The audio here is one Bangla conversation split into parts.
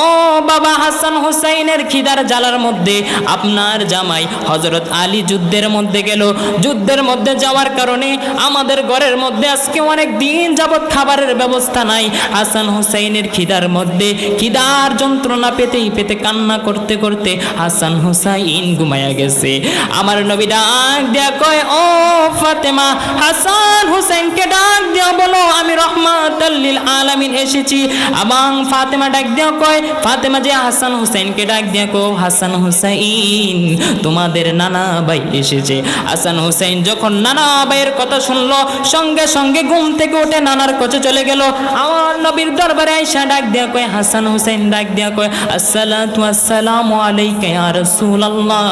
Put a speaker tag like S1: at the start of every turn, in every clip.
S1: ও বাবা হাসান হুসাইনের খিদার জ্বালার মধ্যে আপনার জামাই হজরত আলী যুদ্ধের মধ্যে গেল। যুদ্ধের মধ্যে যাওয়ার কারণে আমাদের ঘরের মধ্যে আজকে অনেক দিন যাবৎ খাবারের ব্যবস্থা নাই। হাসান হুসাইনের খিদার মধ্যে খিদার যন্ত্রণা পেতেই পেতে কান্না করতে করতে হাসান হুসাইন ঘুমায়া গেছে। আমার নবী ডাক দেয়া কয়, ও ফাতেমা, হাসান হুসাইনকে ডাক দেয়া বলো, আমি রহমাত আলামিন এসেছি। এবং ফাতেমা ডাক দেয়া কয় ফাতেমা যে হাসান হুসাইনকে ডাক দেয়া কো, হাসান হুসাইন, তোমাদের নানা ভাই এসেছে। হাসান হুসাইন যখন নানা ভাইয়ের কথা শুনলো, সঙ্গে সঙ্গে ঘুম থেকে উঠে নানার কাছে চলে গেল। আমার নবীর দরবারে আইসা ডাক দেয়া কয়, হাসান হুসাইন ডাক দেয়া কয়, আসসালাতু আসসালামু আলাইকা ইয়া রাসূলুল্লাহ,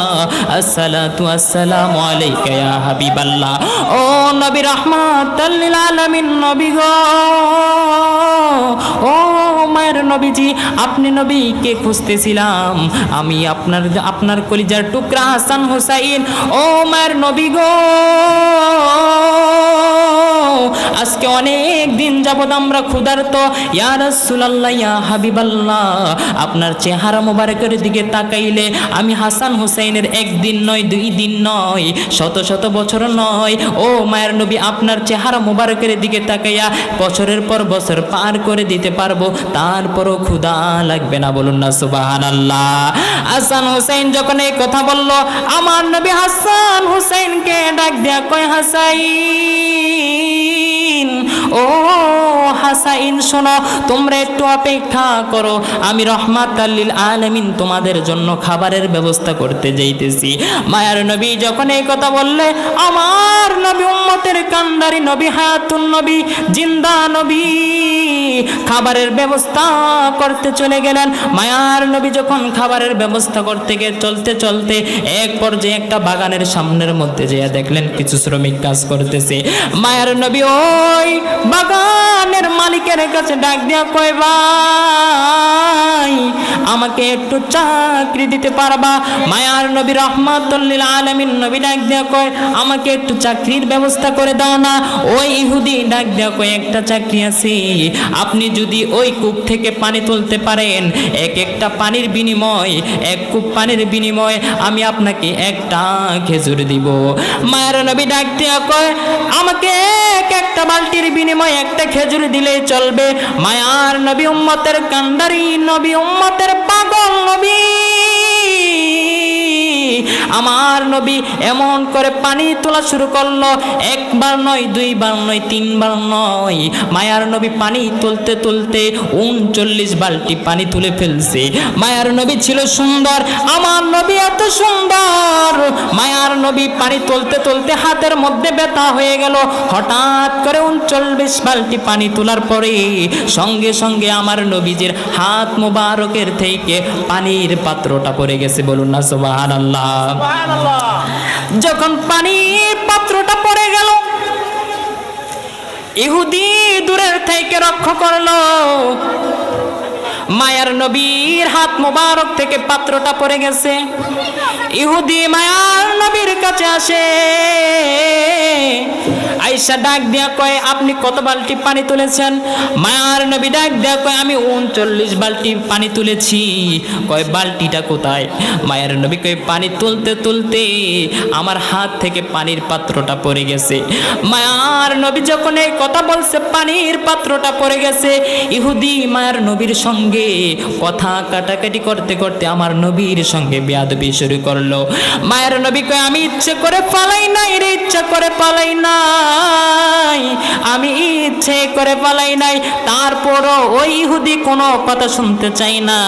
S1: আসসালাতু আসসালামু আলাইকা ইয়া হাবিবাল্লাহ। ও নবী রাহমাতাল লিল আলামিন, নবী গো। ও মায়ের নবীজি, আপনি নবীকে খুঁজতেছিলাম। আমি আপনার আপনার কলিজার টুকরা হাসান হুসাইন ও মায়ের নবী গো। আজকে অনেক দিন যাবত আমরা ক্ষুধার্ত। ইয়া রাসূলুল্লাহ, ইয়া হাবিবাল্লাহ। আপনার চেহারা মোবারকের দিকে তাকাইলে আমি হাসান হুসাইনের একদিন নয়, দুই দিন নয়, শত শত বছর নয়। ও মায়ের নবী, আপনার চেহারা মোবারকের দিকে তাকাইয়া বছরের পর বছর পার করে দিতে পারব। তারপরও ক্ষুধা লাগবে না, বলুন না সুবাহান আল্লাহ হাসান হুসাইন যখন এই কথা বলল, আমার নবী হাসান হুসাইনকে ডাক দেয়া কয়, হাসাইন। ও হাসাইন, শোনো, তোমরা একটু অপেক্ষা করো। আমি রহমাত আল্লিল আলামিন তোমাদের জন্য খাবারের ব্যবস্থা করতে যাইতেছি। মায়ার নবী যখন এই কথা বললে, আমার নবী উম্মতের কান্দারি নবী, হায়াতুন নবী, জিন্দা নবী, খাবারের ব্যবস্থা করতে চলে গেলেন। মায়ার নবী যখন খাবারের ব্যবস্থা করতে গিয়ে চলতে চলতে এক পর্যায়ে একটা বাগানের সামনের মধ্যে যেয়ে দেখলেন, কিছু শ্রমিক কাজ করতেছে। মায়ার নবী ওই বাগানের মালিকের কাছে ডাক দিয়া কয়, ভাই, আমাকে একটু চাকরি দিতে পারবা? মায়ার নবী রহমাতুল্লিল আলামিন নবী ডাক দিয়া কয়, আমাকে একটু চাকরির ব্যবস্থা করে দাও না। ওই ইহুদি ডাক দিয়া কয়, একটা চাকরি আছে। আপনি যদি ওই কূপ থেকে পানি তুলতে পারেন, এক একটা পানির বিনিময়, এক কূপ পানির বিনিময় আমি আপনাকে একটা খেজুর দিব। মায়ের নবী ডাক দিয়া কয়, আমাকে এক একটা বালতির বিনিময়ে একটা খেজুর দিলে চলবে। মায়ার নবী উম্মতের কান্দারি নবী উম্মতের পাগল নবী। আমার নবী এমন করে পানি তোলা শুরু করল। একবার নয়, দুইবার নয়, তিনবার নয়। মায়ার নবী পানি তুলতে তুলতে উনচল্লিশ বালতি পানি তুলে ফেলছে। মায়ার নবী ছিল সুন্দর, আমার নবী এত সুন্দর। মায়ার নবী পানি তুলতে তুলতে হাতের মধ্যে ব্যথা হয়ে গেল। হঠাৎ করে উনচল্লিশ বালতি পানি তোলার পরে সঙ্গে সঙ্গে আমার নবীজির হাত মোবারকের থেকে পানির পাত্রটা পড়ে গেছে। বলুন না সুবাহান আল্লাহ যখন পানির পাত্রটা পড়ে গেল, ইহুদি দূরের থেকে রক্ষা করল। মায়ার নবীর হাত মোবারক থেকে পাত্রটা পড়ে গেছে। ইহুদি মায়ার নবীর কাছে আসে। আইসা ডাক দিয়া কয়, আপনি কত বালতি পানি তুলেছেন? মায়ার নবী ডাক দিয়া কয়, আমি উনচল্লিশ বালতি পানি তুলেছি। কয়, বালতিটা কোথায়? মায়ের নবী কয়, পানি তুলতে তুলতে আমার হাত থেকে পানির পাত্রটা পড়ে গেছে। মায়ার নবী যখন এই কথা বলছে, পানির পাত্রটা পড়ে গেছে, ইহুদি মায়ের নবীর সঙ্গে কথা কাটাকাটি করতে করতে আমার নবীর সঙ্গে বেয়াদবি শুরু করল। মায়ের নবী কয়, আমি ইচ্ছে করে পালাই নাই রে, ইচ্ছা করে পালাই নাই। আমি ইচ্ছে করে পালাই নাই, তারপরও ওই ইহুদি কোনো কথা শুনতে চাই না।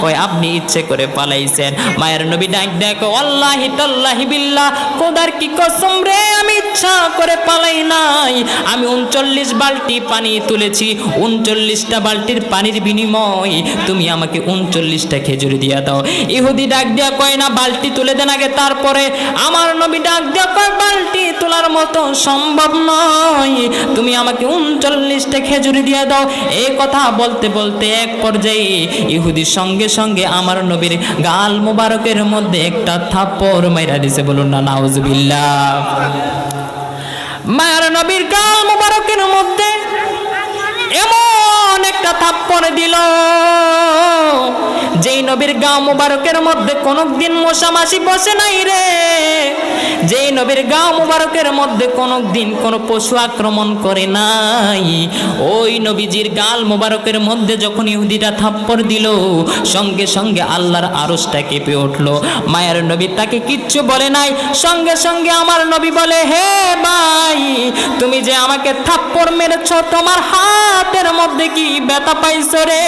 S1: কয়, আপনি ইচ্ছে করে পালাইছেন। মায়ের নবী ডাক দেখ আল্লাহি তাল্লাহি বিল্লাহ কোদার কি কসম রে, আমি ইচ্ছা করে পালাই নাই। আমি উনচল্লিশ বালতি পানি তুলেছি, উনচল্লিশটা বালতির পানির বিনিময়, তুমি আমাকে উনচল্লিশটা খেজুরি দিয়া দাও। ইহুদি ডাক দিয়া, কয় না, বালতি তুলে দেন আগে, তারপরে আমার নবী ডাক দিয়া, কয়, বালতি তোলার মতো সম্ভব নয়। তুমি আমাকে উনচল্লিশটা খেজুরি দিয়ে দাও। এই কথা বলতে বলতে এক পর্যায়ে ইহুদির সঙ্গে সঙ্গে আমার নবীর গাল মোবারকের মধ্যে একটা থাপ্পড় মাইরা দিছে। বলুন না, নাউজুবিল্লাহ। মায়ের নবীর গাল মোবারকের মধ্যে এমন একটা থাপ্পড় দিল। নবীর গাও মুবারকের মধ্যে কোনো দিন মশা মাসি বসে নাই রে। যেই নবীর গাও মুবারকের মধ্যে কোনো দিন কোনো পশু আক্রমণ করে নাই। ওই নবীজির গাল মুবারকের মধ্যে যখন ইহুদিটা থাপ্পড় দিল, সঙ্গে সঙ্গে আল্লাহর আরসটা কেঁপে উঠল। মায়ের নবী তাকে কিচ্ছু বলে নাই, সঙ্গে সঙ্গে আমার নবী বলে, হে ভাই, তুমি যে আমাকে থাপ্পড় মেরেছ, তোমার হাতের মধ্যে কি ব্যথা পাইছো রে?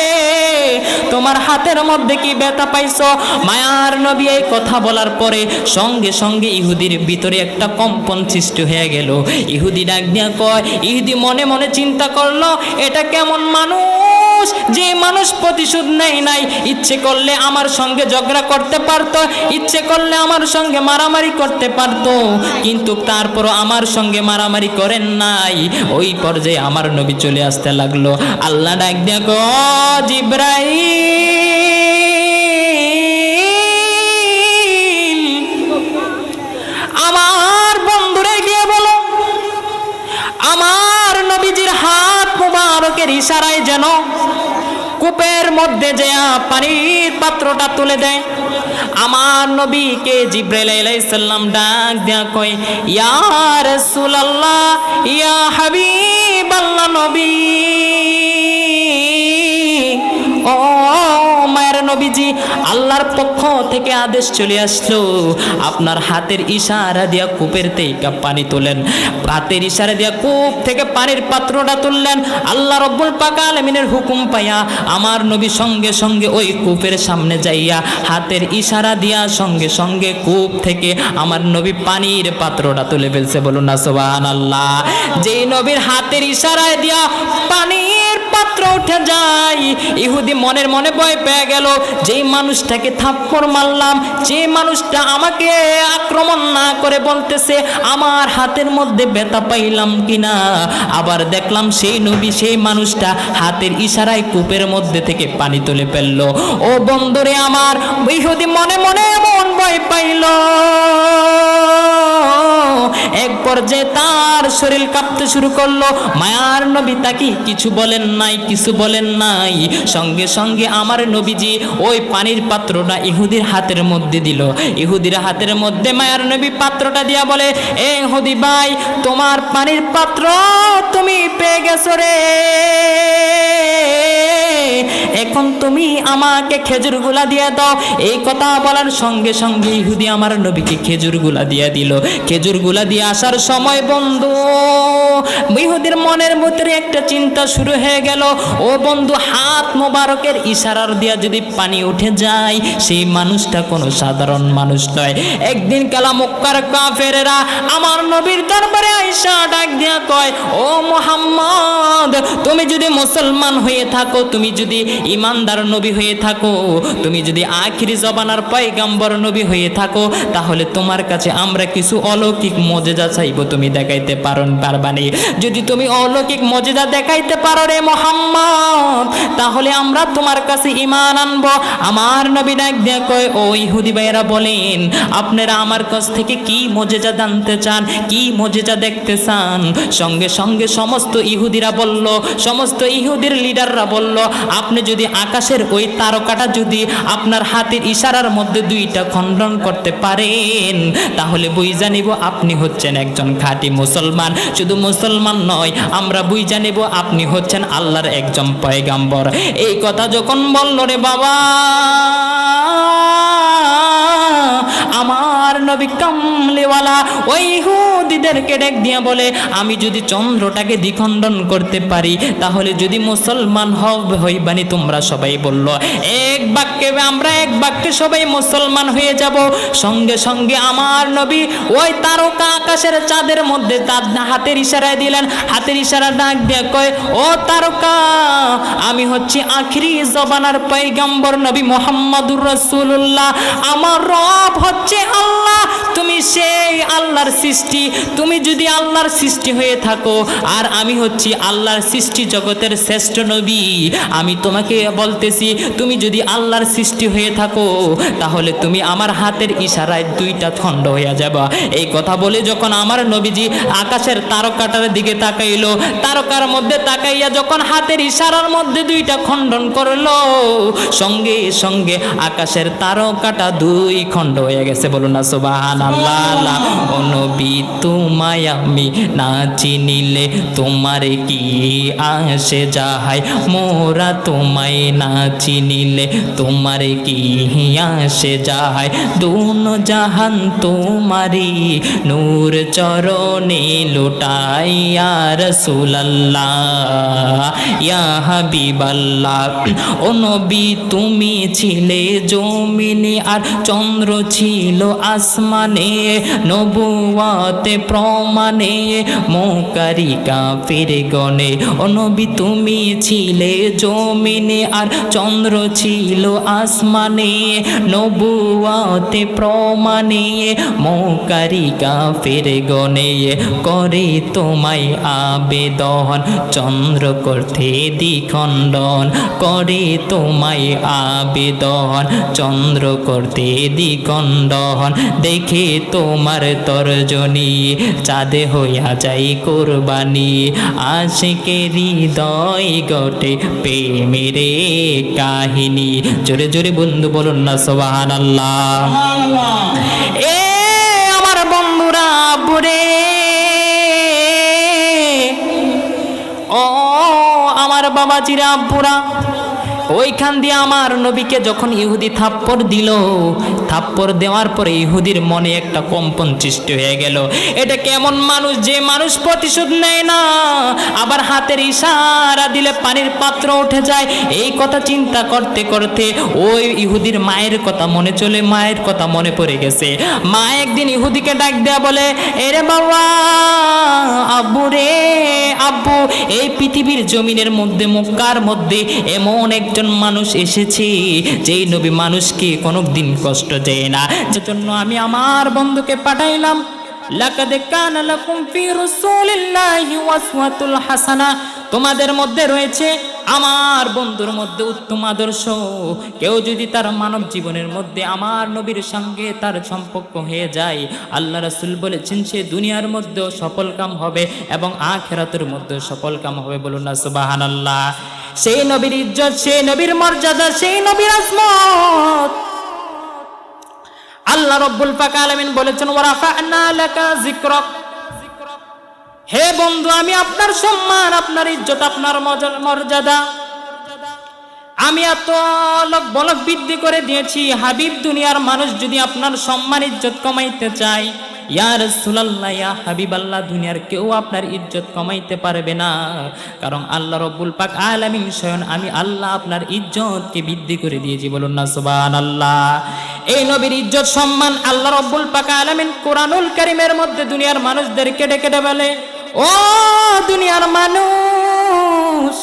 S1: তোমার হাতের মধ্যে কি ব্যথা পাইছো? মায়ার নবী এই কথা বলার পরে সঙ্গে সঙ্গে ইহুদির ভিতরে একটা কম্পন সৃষ্টি হয়ে গেল। ইহুদি ডাক দিয়া কয়, ইহুদি মনে মনে চিন্তা করল, এটা কেমন মানুষ? যে মানুষ প্রতিশোধ নেই নাই। ইচ্ছে করলে আমার সঙ্গে ঝগড়া করতে পারতো, ইচ্ছে করলে আমার সঙ্গে মারামারি করতে পারতো। কিন্তু তারপরও আমার সঙ্গে মারামারি করেন নাই। ওই পর্যায়ে আমার নবী চলে আসতে লাগল। আল্লাহ ডাক দেখো জিব্রাইল! মুবারকের ইশারায় যেন কূপের মধ্যে যে পানির পাত্রটা তুলে দেয়। আমার নবীকে জিব্রাইল আলাইহিসসালাম ডাক দেয়া কই ইয়া রাসূলুল্লাহ, ইয়া হাবিবাল্লাহ নবী। নবীজি আল্লাহর পক্ষ থেকে আদেশ চলে আসলো। আপনার হাতের ইশারা দিয়া কূপের থেকে পানি তোলেন। হাতের ইশারা দিয়া কূপ থেকে পানির পাত্রটা তুললেন। আল্লাহ রব্বুল পাক আলমিনের হুকুম পাইয়া আমার নবী সঙ্গে সঙ্গে ওই কূপের সামনে যাইয়া হাতের ইশারা দিয়া সঙ্গে সঙ্গে কূপ থেকে আমার নবী পানির পাত্রটা তুলে ফেলছে। বলুন না সোবাহান আল্লাহ যেই নবীর হাতের ইশারায় দিয়া পানির পাত্র উঠে যায় ইহুদি মনের মনে ভয় পেয়ে গেল, যেই মানুষটাকে থাপ্পড় মারলাম, যে মানুষটা আমাকে আক্রমণ না করে বলতেছে, আমার হাতের মধ্যে ব্যথা পাইলাম কিনা? আবার দেখলাম সেই নবী সেই মানুষটা হাতের ইশারায় কূপের মধ্যে থেকে পানি তুলে ফেলল। ও বন্ধুরে আমার, ইহুদি মনে মনে এমন ভয় পাইল। এক পর্যায়ে তার শরীর কাঁপতে শুরু করল। মায়ার নবী তাকে কিছু বলেন নাই, কিছু বলেন নাই। সঙ্গে সঙ্গে আমার নবীজি ওই পানির পাত্রটা ইহুদির হাতের মধ্যে দিল। ইহুদির হাতের মধ্যে মায়ার নবী পাত্রটা দিয়া বলে, এ হুদি ভাই, তোমার পানির পাত্র তুমি পেয়ে গেছো রে। এখন তুমি আমাকে খেজুরগুলা দিয়ে দাও। এই কথা বলার সঙ্গে সঙ্গে ইহুদি আমার নবীকে খেজুরগুলা দিয়ে দিল। খেজুরগুলা দিয়ে আসার সময় বন্ধু, ইহুদির মনের ভিতরে একটা চিন্তা শুরু হয়ে গেল। ও বন্ধু, হাত মোবারকের ইশারার দিয়া যদি পানি উঠে যায়, সেই মানুষটা কোনো সাধারণ মানুষ নয়। একদিন কালা মক্কার কাফেরেরা আমার নবীর দরবারে আইসা ডাক দিয়া কয়, ও মোহাম্মদ, তুমি যদি মুসলমান হয়ে থাকো, তুমি যদি ইমানদার নবী হয়ে থাকো, তুমি যদি আখিরি জবানার পয়গাম্বর নবী হয়ে থাকো, তাহলে তোমার কাছে আমরা কিছু অলৌকিক মজেজা চাইব, তুমি দেখাইতে পারো পারবানি যদি তুমি অলৌকিক মজেজা দেখাইতে পারো রে মোহাম্মদ, তাহলে আমরা তোমার কাছে ইমান আনব। আমার নবী ডাক দিয়া কয়, ও ইহুদি ভাইয়েরা বলেন, আপনারা আমার কাছ থেকে কি মজেজা জানতে চান, কি মজেজা দেখতে চান? সঙ্গে সঙ্গে সমস্ত ইহুদিরা বলল, সমস্ত ইহুদির লিডাররা বলল আপনি যদি আকাশের ওই তারকাটা যদি আপনার হাতের ইশারার মধ্যে দুইটা খণ্ডন করতে পারেন, তাহলে বই জানিব আপনি হচ্ছেন একজন খাঁটি মুসলমান। শুধু মুসলমান নয়, আমরা বই জানিব আপনি হচ্ছেন আল্লাহর একজন পয়গাম্বর। এই কথা যখন বলল রে বাবা নবী কামলেওয়ালা ওই হুদিদেরকে ডেক দিয়া বলে, আমি যদি চন্দ্রটাকে দ্বিখণ্ডন করতে পারি, তাহলে যদি মুসলমান হবে হইবানি তোমরা সবাই বলল। এক বাক্যে আমরা এক বাক্যে সবাই মুসলমান হয়ে যাব। সঙ্গে সঙ্গে আমার নবী ওই তারকা আকাশের চাঁদের মধ্যে তার হাতের ইশারায় দিলেন। হাতের ইশারা ডাক দিয়ে কয়, ও তারকা, আমি হচ্ছি আখিরি জবানার পৈগম্বর নবী মোহাম্মদুর রসুল্লাহ আমার রব হচ্ছে আল্লাহ তুমি সেই আল্লাহর সৃষ্টি। তুমি যদি আল্লাহর সৃষ্টি হয়ে থাকো, আর আমি হচ্ছি আল্লাহর সৃষ্টি জগতের শ্রেষ্ঠ নবী। আমি তোমাকে বলতেছি, তুমি যদি আল্লাহর সৃষ্টি হয়ে থাকো, তাহলে তুমি আমার হাতের ইশারায় দুইটা খণ্ড হইয়া যাবা। এই কথা বলে যখন আমার নবীজি আকাশের তারকাটার দিকে তাকাইলো, তারকার মধ্যে তাকাইয়া যখন হাতের ইশারার মধ্যে দুইটা খণ্ডন করল, সঙ্গে সঙ্গে আকাশের তারকাটা দুই খণ্ড হয়ে গেছে। বলুন না সুবাহান ও নবী, তোমায় আমি না চিনিলে তোমার কি আসে যাহাই? মোরা তোমায় না চিনিলে তোমার কি আসে যাহাই? দুন জাহান তোমারি নূর চরণে লুটাইয়া রসুলাল্লাহ, ইয়া হাবিবাল্লাহ। ও নবী, তুমি ছিলে জমিনে আর চন্দ্র ছিল আসমানে নবুয়াতে প্রমাণে মোকারি কাফির গণে, ও নবী, তুমি ছিলে জমিনে আর চন্দ্র ছিল আসমানে নবুয়াতে প্রমাণে মোকারি কাফির গণে, করে তোমায় আবেদন, চন্দ্র করতে দ্বিখণ্ডন, করে তোমায় আবেদন, চন্দ্র করতে দ্বিখণ্ডন দেখে তোমার তর্জনী চাঁদে হইয়া যাই কোরবানি। আশিকে হৃদয় গটে প্রেমেরে কাহিনী। জোরে জোরে বন্ধু বলুন না সোবাহান আল্লাহ এ আমার বন্ধুরা বুড়ে। ও আমার বাবাজিরা আব্বুরা ওইখান দিয়ে আমার নবীকে যখন ইহুদি থাপ্পড় দিল, থাপ্পড় দেওয়ার পরে ইহুদির মনে একটা কম্পন সৃষ্টি হয়ে গেল। এটা কেমন মানুষ, যে মানুষ প্রতিশোধ নেয় না, আবার হাতের ইশারা দিলে পানির পাত্র উঠে যায়। এই কথা চিন্তা করতে করতে ওই ইহুদির মায়ের কথা মনে চলে, মায়ের কথা মনে পড়ে গেছে। মা একদিন ইহুদিকে ডাক দেয়া বলে, এরে বাবা, আব্বু রে, আব্বু, এই পৃথিবীর জমিনের মধ্যে, মক্কার মধ্যে এমন একজন মানুষ এসেছে, যেই নবী মানুষকে কোনো দিন কষ্ট দেয় না। সেজন্য আমি আমার বন্ধুকে পাঠাইলাম, লাকাদ কানা লাকুম ফি রাসূলিল্লাহি ওয়াসওয়াতুল হাসানা। তোমাদের মধ্যে রয়েছে আমার বন্ধুর মধ্যে উত্তম আদর্শ। কেউ যদি তার মানব জীবনের মধ্যে আমার নবীর সঙ্গে তার সম্পর্ক হয়ে যায়, আল্লাহ রাসূল বলেছেন, সে দুনিয়ার মধ্যেও সফল কাম হবে এবং আখেরাতের মধ্যেও সফল কাম হবে। বলুন না, সুবহানাল্লাহ। সেই নবীর ইজ্জত, সেই নবীর মর্যাদা, সেই নবীর আসমত আল্লাহ রব্বুল পাক আলামিন বলেছেন, ওয়ারাফা'না লাকা যিকরাক হে বন্ধু, আমি আপনার সম্মান, আপনার ইজ্জত, আপনার মর্যাদা। আমি এত লোক বলক বৃদ্ধি করে দিয়েছি, হাবিব দুনিয়ার মানুষ যদি আপনার সম্মান, ইজ্জত কমাইতে চায় ইয়া রাসূলুল্লাহ, ইয়া হাবিবাল্লাহ, দুনিয়ার কেউ আপনার ইজ্জত কমাইতে পারবে না। কারণ আল্লাহ রব্বুল পাক আলামিন স্বয়ং আমি আল্লাহ আপনার ইজ্জতকে বৃদ্ধি করে দিয়েছি। বলুন না, সুবহানাল্লাহ। এই নবীর ইজ্জত, সম্মান আল্লাহ রব্বুল পাক আলামিন কোরআনুল কারীমের মধ্যে দুনিয়ার মানুষদেরকে ডেকে ডেকে বলে, ও দুনিয়ার মানুষ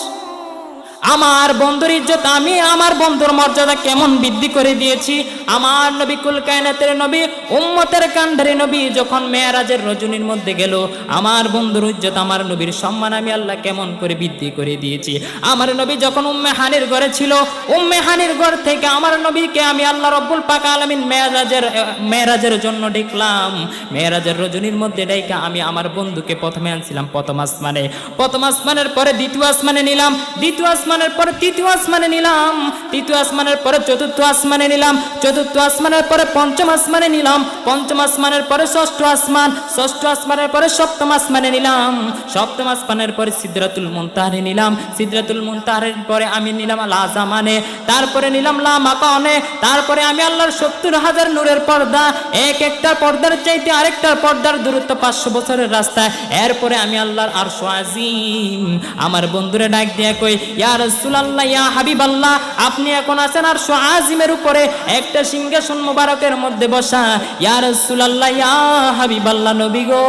S1: আমার বন্ধুর ইজ্জত, আমি আমার বন্ধুর মর্যাদা কেমন বৃদ্ধি করে দিয়েছি? আমার নবী কুল কায়নাতের নবী, উম্মতের কান্ডারি নবী যখন মেয়ারাজের রজনীর মধ্যে গেল, আমার বন্ধুর ইজ্জত, আমার নবীর সম্মান আমি আল্লাহ কেমন করে বৃদ্ধি করে দিয়েছি? আমার নবী যখন উম্মে হানির ঘরে ছিল, উম্মে হানির ঘর থেকে আমার নবীকে আমি আল্লাহ রব্বুল পাক আলামিন মেয়ারাজের মেয়ারাজের জন্য ডেকলাম। মেয়ারাজের রজনীর মধ্যে ডেকে আমি আমার বন্ধুকে প্রথমে আনছিলাম প্রথম আসমানে। প্রথম আসমানের পরে দ্বিতীয় আসমানে নিলাম। দ্বিতীয় আসমানের পরে তৃতীয় আসমানে নিলাম। তৃতীয় আসমানের পরে চতুর্থ আসমানে নিলাম। চতুর্থ আসমানের পরে পঞ্চম আসমানে নিলাম। পঞ্চম আসমানের পরে ষষ্ঠ আসমান। ষষ্ঠ আসমানের পরে সপ্তম আসমানে নিলাম। সপ্তম আসমানের পরে সিদ্রাতুল মুনতাহারে নিলাম। সিদ্রাতুল মুনতাহারের পরে আমি নিলাম লাজামানে তারপরে নিলাম লামাকানে তারপরে আমি আল্লাহর সত্তর হাজার নূরের পর্দা। এক একটা পর্দার চাইতে আরেকটার পর্দার দূরত্ব পাঁচশো বছরের রাস্তায়। এরপরে আমি আল্লাহর আর আজিম। আমার বন্ধুরা ডাক দিয়া কই ইয়া রাসূলুল্লাহ হাবিবাল্লাহ, আপনি এখন আছেন আর আজিমের উপরে। একটা সিংহাসন মোবারকের মধ্যে বসা। ইয়া রাসূলুল্লাহ, ইয়া হাবিবাল্লাহ, নবী গো।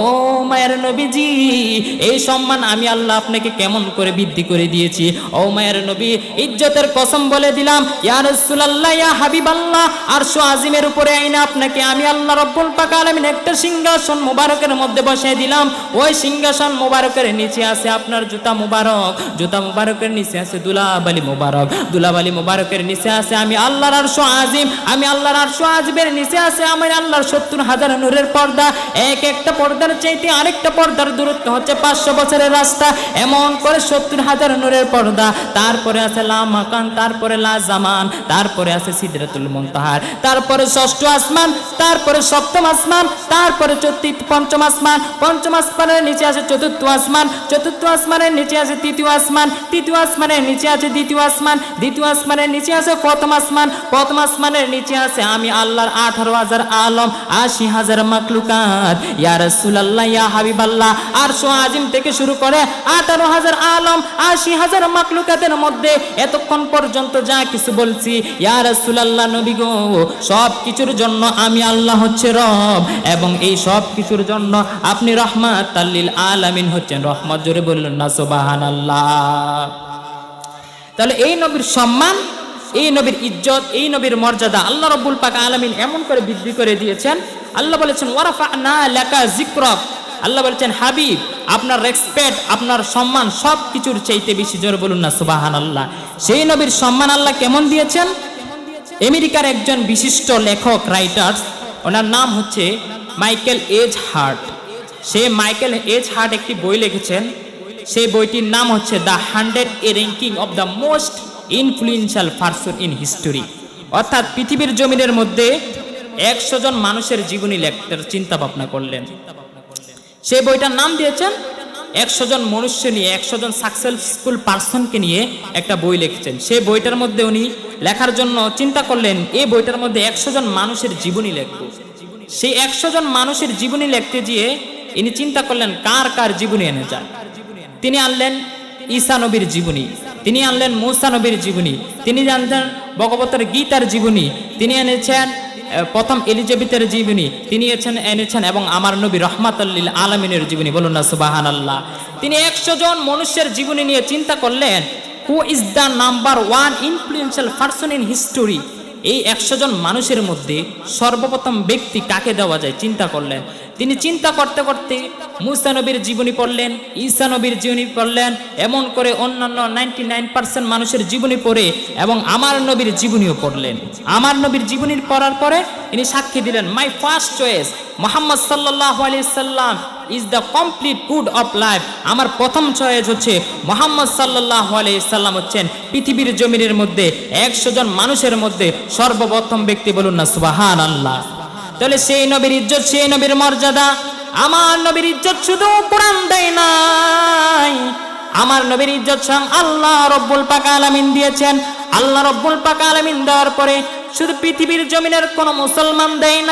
S1: ও মায়ের নবীজি, এই সম্মান আমি আল্লাহ আপনাকে কেমন করে বৃদ্ধি করে দিয়েছি। ও মায়ের নবী, ইজ্জতের কসম বলে দিলাম, ইয়া রাসূলুল্লাহ, ইয়া হাবিবাল্লাহ আরশু আজিমের উপরে আইনা আপনাকে আমি আল্লাহ রব্বুল পাক আলামিন একটা সিংহাসন মুবারকের মধ্যে বসাই দিলাম। ওই সিংহাসন মুবারকের নিচে আছে আপনার জুতা। মুবারক, জুতা মুবারকের নিচে আছে দুলাবালি মুবারক, দুলাবালি মুবারকের নিচে আছে আমি আল্লাহর আরশু আজিম, আমি আল্লাহর আরশু আজিমের নিচে আছে আমার আল্লাহর সত্তর হাজার নূরের পর্দা। এক একটা পর্দার চাইতে আরেকটা পর্দার দূরত্ব হচ্ছে পাঁচশো বছরের রাস্তা, এমন করে সত্তর হাজার নূরের পর্দা। তারপরে আছে লা মাকান, তারপরে লা জামান, তারপরে আছে সিদরাতুল মুনতাহার, তারপরে ষষ্ঠ আসমান, তারপরে সপ্তম আসমান, তারপরে চতুর্থ পঞ্চম আসমান, পঞ্চম আসমানের নিচে আছে চতুর্থ আসমান, চতুর্থ আসমানের নিচে আছে, তৃতীয় আসমান। তৃতীয় আসমানের নিচে আছে, দ্বিতীয় আসমান। দ্বিতীয় আসমানের নিচে আছে, প্রথম আসমান। প্রথম আসমানের নিচে আছে, আমি আল্লাহর আঠারো হাজার আলম, আশি হাজার মাকলুকাত ইয়া রাসূলুল্লাহ, ইয়া হাবিবাল্লাহ। আরশো আজিম থেকে শুরু করে আঠারো হাজার আলম, আশি হাজার মাকলুকাতের মধ্যে এতক্ষণ পর্যন্ত যা কিছু বলছি, ইয়া রাসূলুল্লাহ নবী গো, সব কিছুর জন্য আমি আল্লাহ হচ্ছে রব। এবং এই সব কিছুর জন্য আপনি রহমাত আলামিন হচ্ছেন। রহমত জোরে বললেন না সুবহানাল্লাহ। তাহলে এই নবীর সম্মান, এই নবীর ইজ্জত, এই নবীর মর্যাদা আল্লাহ রব্বুল পাক আলামিন এমন করে বৃদ্ধি করে দিয়েছেন। আল্লাহ বলেছেন ওয়ারাফা না লেখা জিক্রক আল্লাহ বলেছেন, হাবিব, আপনার রেসপেক্ট, আপনার সম্মান সব কিছুর চাইতে বেশি জোর বলুন না সুবাহান আল্লাহ সেই নবীর সম্মান আল্লাহ কেমন দিয়েছেন? আমেরিকার একজন বিশিষ্ট লেখক রাইটার্স ওনার নাম হচ্ছে মাইকেল এজ হার্ট। সে মাইকেল এজ হার্ট একটি বই লিখেছেন। সেই বইটির নাম হচ্ছে the hundred a ranking of the most influential person in history. অর্থাৎ পৃথিবীর জমিনের মধ্যে একশো জন মানুষের জীবনী লেখার চিন্তা ভাবনা করলেন। সেই বইটার নাম দিয়েছেন একশো জন মনুষ্য নিয়ে, একশো জন সাকসেসফুল পার্সনকে নিয়ে একটা বই লিখেছেন। সেই বইটার মধ্যে উনি লেখার জন্য চিন্তা করলেন এই বইটার মধ্যে একশো জন মানুষের জীবনী লিখব। সেই একশো জন মানুষের জীবনী লিখতে গিয়ে ইনি চিন্তা করলেন, কার কার জীবনী এনে যায়? তিনি আনলেন ঈসা নবীর জীবনী, তিনি আনলেন মূসা নবীর জীবনী, তিনি জানতেন ভগবতের গীতার জীবনী, তিনি এনেছেন প্রথম এলিজাবেথের জীবনী, তিনি এনেছেন এনেছেন এবং আমার নবী রহমাতাল্লিল আলমিনের জীবনী, বলুন না সুবাহান আল্লাহ তিনি একশো জন মনুষ্যের জীবনী নিয়ে চিন্তা করলেন who is the number one influential person in history এই একশো জন মানুষের মধ্যে সর্বপ্রথম ব্যক্তি কাকে দেওয়া যায়? চিন্তা করলেন। তিনি চিন্তা করতে করতে মুসা নবীর জীবনী পড়লেন, ঈসা নবীর জীবনী পড়লেন, এমন করে অন্যান্য নাইনটি মানুষের জীবনী পড়ে এবং আমার নবীর জীবনীও পড়লেন। আমার নবীর জীবনী পড়ার পরে তিনি সাক্ষী দিলেন মাই ফার্স্ট চয়েস মোহাম্মদ সাল্লাহ আলি সাল্লাম is the complete good of life আমার প্রথম চয়েস হচ্ছে মোহাম্মদ সাল্লাহ সাল্লাম হচ্ছেন পৃথিবীর জমিনের মধ্যে একশো জন মানুষের মধ্যে সর্বপ্রথম ব্যক্তি বলুন না সুবাহান আল্লাহ তাহলে সেই নবীর ইজ্জত, সেই নবীর মর্যাদা, আমার নবীর ইজ্জত শুধু কোরআন দেয় নাই। আমার নবীর ইজ্জত স্বয়ং আল্লাহ রব্বুল পাক আলামিন দিয়েছেন। আল্লাহ রব্বুল পাক আলামিন দেওয়ার পরে শুধু পৃথিবীর জমিনের কোন মুসলমান দেয়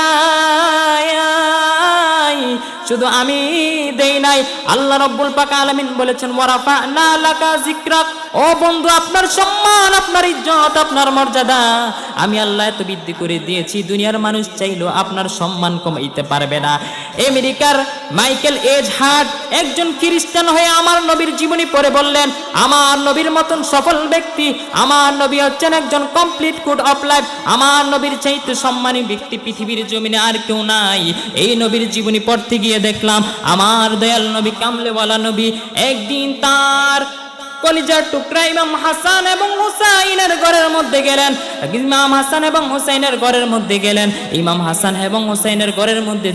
S1: নাই, শুধু আমি দেই নাই। আল্লাহ রব্বুল পাক আলামিন বলেছেন ওয়ারাফা না লাকা জিকরাক ও বন্ধু, আপনার সম্মান, আপনার ইজ্জত, আপনার মর্যাদা, আমি আল্লাহ এত বৃদ্ধি করে দিয়েছি, দুনিয়ার মানুষ চাইলেও আপনার সম্মান কমাইতে পারবে না। আমেরিকার মাইকেল এজ হার্ট একজন খ্রিস্টান হয়ে আমার নবীর জীবনী পড়ে বললেন, আমার নবীর মতন সফল ব্যক্তি, আমার নবী হচ্ছেন একজন কমপ্লিট গুড অফ লাইফ। আমার নবীর চাইতে সম্মানী ব্যক্তি পৃথিবীর জমিনে আর কেউ নাই। এই নবীর জীবনী পড়তে গিয়ে দেখলাম, আমার দয়াল নবী, কামলেওয়ালা নবী একদিন তার কলিজার টুকরা ইমাম হাসান এবং হুসাইনের ঘরের মধ্যে গেলেন। ইমাম হাসান এবং হুসাইনের ঘরের মধ্যে গেলেন। ইমাম হাসান এবং হুসাইনের ঘরের মধ্যে